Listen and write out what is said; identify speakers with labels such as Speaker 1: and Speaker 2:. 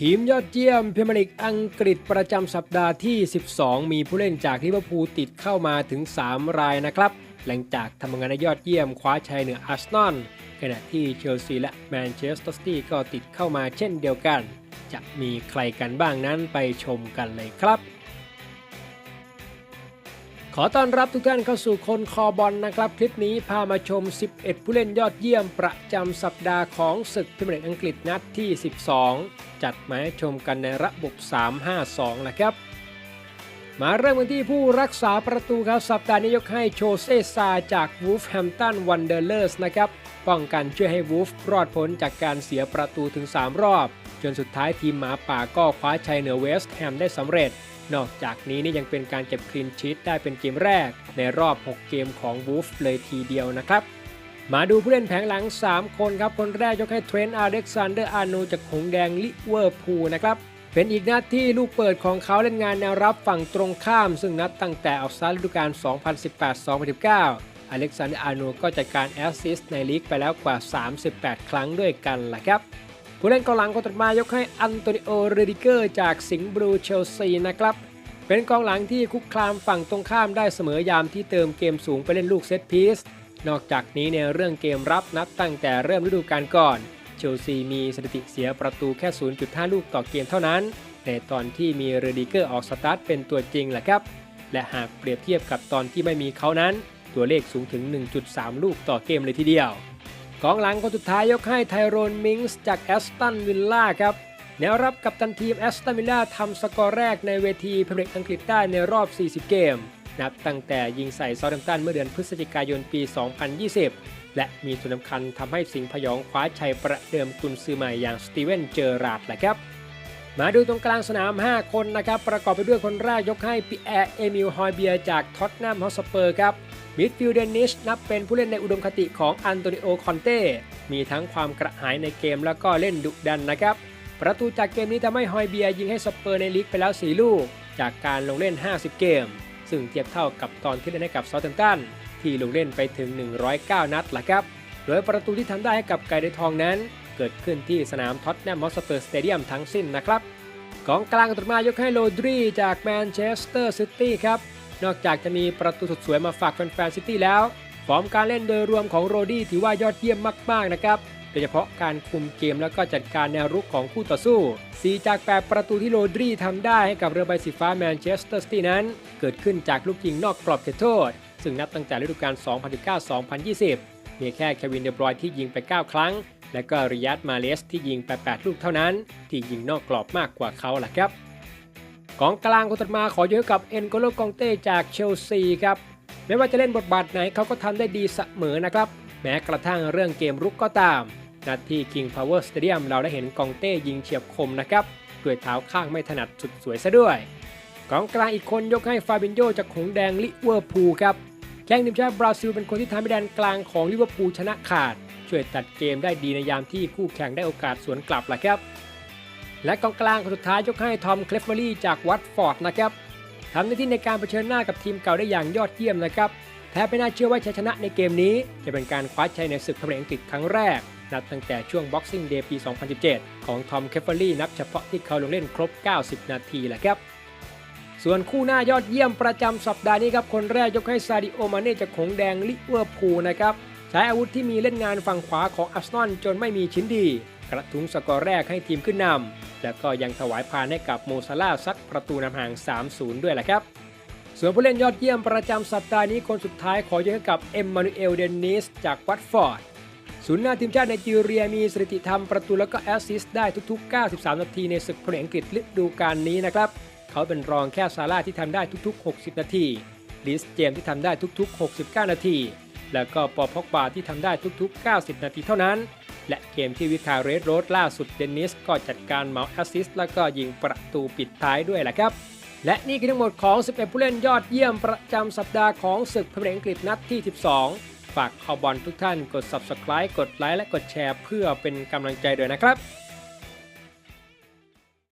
Speaker 1: ทีมยอดเยี่ยมพรีเมียร์ลีกอังกฤษประจำสัปดาห์ที่ 12 มีผู้เล่นจากลิเวอร์พูลติดเข้ามาถึง 3 รายนะครับ หลังจากทำงานในยอดเยี่ยมคว้าชัยเหนืออาร์เซนอลขณะที่เชลซีและแมนเชสเตอร์ซิตี้ก็ติดเข้ามาเช่นเดียวกัน จะมีใครกันบ้างนั้นไปชมกันเลยครับ ขอต้อนรับทุกท่านเข้าสู่คนคอบอลนะครับ คลิปนี้พามาชม 11 ผู้เล่นยอดเยี่ยมประจำสัปดาห์ของศึกพรีเมียร์ลีกอังกฤษนัดที่ 12 จัดมาให้ชมกันในระบบ 3-5-2 นะครับ มาเริ่มกันที่ผู้รักษาประตูครับ สัปดาห์นี้ยกให้โชเซซาจากวูฟแฮมตันวันเดอร์เลอร์สนะครับ ป้องกันช่วยให้วูฟรอดพ้นจากการเสียประตูถึง 3 รอบ จนสุดท้ายทีมหมาป่าก็คว้าชัยเหนือเวสต์แฮมได้สำเร็จ นอกจากนี้นี่ยังเป็นการเก็บคลีนชีตได้เป็นเกมแรก ในรอบ 6 เกมของวูฟเลยทีเดียวนะครับมาดูผู้เล่นแผงหลัง 3 คนครับ คนแรกยกให้เทรนต์อาร์เด็กซานเดอร์อาร์โนจากหงแดงลิเวอร์พูลนะครับ เป็นอีกหน้าที่ลูกเปิดของเขาเล่นงานแนวรับฝั่งตรงข้าม ซึ่งนับตั้งแต่ออกสตาร์ฤดูกาล 2018-2019 อเล็กซานเดอร์อาร์โนก็จัดการแอสซิสต์ในลีกไปแล้วกว่า 38 ครั้งด้วยกันแหละครับ ผู้เล่นกองหลังคนถัดมายกให้อันโตนิโอ เรดิเกอร์จากสิงห์บลูเชลซีนะครับ เป็นกองหลังที่คุกคามฝั่งตรงข้ามได้เสมอยามที่เติมเกมสูงไปเล่นลูกเซตพีซ นอกจากนี้ในเรื่องเกมรับนับตั้งแต่เริ่มฤดูกาลก่อน เชลซีมีสถิติเสียประตูแค่ 0.5 ลูกต่อเกมเท่านั้น ในตอนที่มีเรดิเกอร์ออกสตาร์ทเป็นตัวจริงแหละครับ และหากเปรียบเทียบกับตอนที่ไม่มีเขานั้น ตัวเลขสูงถึง 1.3 ลูกต่อเกมเลยทีเดียว กองหลังคนสุดท้ายยกให้ไทโรนมิงส์จากแอสตันวิลล่าครับแนวรับกับตันทีมแอสตันวิลล่าทำสกอร์แรกในเวทีพรีเมียร์อังกฤษได้ในรอบ 40 เกม นับตั้งแต่ยิงใส่ซาร์แมตันเมื่อเดือนพฤศจิกายนปี 2020 และมีส่วนสำคัญทำให้สิงห์พยองคว้าชัยประเดิมกุนซือใหม่อย่างสตีเวนเจอราร์ดแหละครับมาดูตรงกลางสนาม 5 คนนะครับ ประกอบไปด้วยคนแรกยกให้ปีแอร์เอมิล ฮอยเบียจากท็อตแนมฮอสเปอร์ครับ มิดฟิลด์เดนนิชนับเป็นผู้เล่นในอุดมคติของอันโตนิโอคอนเต้ มีทั้งความกระหายในเกมแล้วก็เล่นดุดันนะครับ ประตูจากเกมนี้ทำให้ฮอยเบียยิงให้สเปอร์ในลีกไปแล้ว 4 ลูก จากการลงเล่น 50 เกม ซึ่งเทียบเท่ากับตอนที่เล่นให้กับซาท์แฮมตันที่ลงเล่นไปถึง 109 นัดแหละครับ โดยประตูที่ทำได้ให้กับไก่ไดทองนั้น เกิดขึ้นที่สนามท็อตแนมฮอสเปอร์สเตเดียมทั้งสิ้นนะครับกองกลางตัดมายกให้โรดรีจากแมนเชสเตอร์ซิตี้ครับ นอกจากจะมีประตูสุดสวยมาฝากแฟนๆซิตี้แล้วฟอร์มการเล่นโดยรวมของโรดี้ถือว่ายอดเยี่ยมมากๆนะครับโดยเฉพาะการคุมเกมแล้วก็จัดการแนวรุกของคู่ต่อสู้ 4 จาก 8 ประตูที่โรดรีทำได้ให้กับเรือใบสีฟ้าแมนเชสเตอร์ซิตี้นั้น เกิดขึ้นจากลูกยิงนอกกรอบเขตโทษ ซึ่งนับตั้งแต่ฤดูกาล 2019-2020 มีแค่เควินเดบรอยที่ยิงไป 9 ครั้ง และก็ริยัตมาเลสที่ยิงไป 8 ลูกเท่านั้น ที่ยิงนอกกรอบมากกว่าเขาแหละครับ กองกลางคนถัดมาขอเยกให้กับเอ็นโกโลกองเต้จากเชลซีครับไม่ว่าจะเล่นบทบาทไหนเขาก็ทำได้ดีเสมอนะครับ แม้กระทั่งเรื่องเกมรุกก็ตาม นาที่ King Power Stadium เราได้เห็นกองเต้ยิงเฉียบคมนะครับด้วยเท้าข้างไม่ถนัดสุดสวยซะด้วยกองกลางอีกคนยกให้ฟาบินโยจากหงแดงลิเวอร์พูลครับแข้งทีมชาติบราซิลเป็นคนที่ทำให้แดนกลางของลิเวอร์พูลชนะขาด ช่วยตัดเกมได้ดีในยามที่คู่แข่งได้โอกาสสวนกลับแหละครับ และกองกลางคนสุดท้ายยกให้ทอมเคลฟเฟอรี่จากวัตฟอร์ดนะครับทำหน้าที่ในการเผชิญหน้ากับทีมเก่าได้อย่างยอดเยี่ยมนะครับแทบไม่น่าเชื่อว่าชัยชนะในเกมนี้ จะเป็นการคว้าชัยในศึกพรีเมียร์ลีกอังกฤษครั้งแรก นับตั้งแต่ช่วง Boxing Day ปี 2017 ของทอมเคลฟเฟอรี่นับเฉพาะที่เขาลงเล่นครบ 90 นาทีแหละครับ ส่วนคู่หน้ายอดเยี่ยมประจำสัปดาห์นี้ครับ คนแรกยกให้ซาดิโอมาเน่จากหงแดงลิเวอร์พูลนะครับ ใช้อาวุธที่มีเล่นงานฝั่งขวาของอาร์ซนอลจนไม่มีชิ้นดี กระทุ้งสกอร์แรกให้ทีมขึ้นนำแล้วก็ยังถวายพานให้กับโมซาลาซัดประตูนำห่าง 3-0 ด้วยแหละครับ ส่วนผู้เล่นยอดเยี่ยมประจำสัปดาห์นี้คนสุดท้ายขอยกให้กับเอ็มมานูเอลเดนนิสจากวัตฟอร์ดศูนย์หน้าทีมชาติไนจีเรียมีสถิติทำประตูแล้วก็แอสซิสต์ได้ทุกๆ 93 นาทีในศึกพรีเมียร์ลีกอังกฤษฤดูกาลนี้นะครับ เขาเป็นรองแค่ซาร่าที่ทำได้ทุก ๆ 60 นาทีลิสเจมที่ทำได้ทุก ๆ 69 นาที แล้วก็ปอพอกบาที่ทำได้ทุก ๆ 90 นาทีเท่านั้น และเกมที่วิคาเรสโรดล่าสุดเดนนิสก็จัดการเมาส์แอสซิสต์แล้วก็ยิงประตูปิดท้ายด้วยแหละครับและนี่คือทั้งหมดของ 11 ผู้เล่นยอดเยี่ยมประจำสัปดาห์ของศึกพรีเมียร์ลีกอังกฤษนัดที่ 12 ฝากข่าบอลทุกท่านกด subscribe กดไลค์และกดแชร์เพื่อเป็นกำลังใจด้วยนะครับ